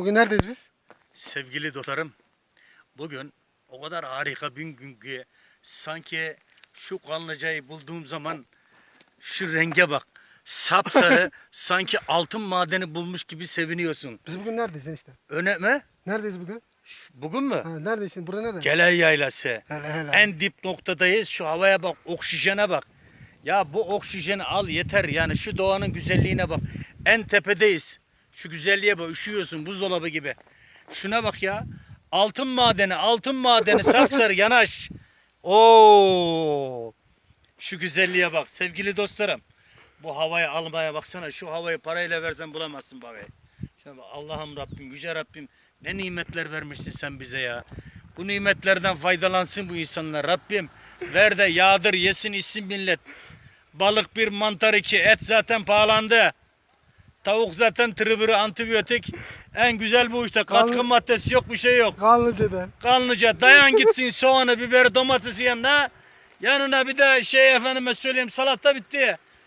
bugün neredeyiz biz? Sevgili dostlarım, bugün o kadar harika bir gün ki sanki şu kanlıcayı bulduğum zaman şu renge bak. Sapsarı sanki altın madeni bulmuş gibi seviniyorsun. Biz bugün neredeyiz enişte? Öne mi? Neredeyiz bugün? Şu- Bugün mü? Ha, neredeyiz şimdi? Bura nere? Geley Yaylası. Hele hele. En dip noktadayız. Şu havaya bak, oksijene bak. Ya bu oksijeni al yeter yani şu doğanın güzelliğine bak. En tepedeyiz. Şu güzelliğe bak üşüyorsun buzdolabı gibi. Şuna bak ya. Altın madeni, altın madeni sapsarı yanaş. Oo! Şu güzelliğe bak sevgili dostlarım. Bu havayı almaya baksana. Şu havayı parayla versen bulamazsın bak, Allah'ım Rabbim, yüce Rabbim ne nimetler vermişsin sen bize ya. Bu nimetlerden faydalansın bu insanlar. Rabbim ver de yağdır yesin içsin millet. Balık bir mantar iki et zaten pahalandı. Tavuk zaten tırıvırı antibiyotik. En güzel bu işte. Katkı Kanlı- maddesi yok bir şey yok. Kanlıca'da. Kanlıca dayan gitsin soğanı, biberi, domatesi yanına. Yanına bir de şey efendime söyleyeyim salata bitti.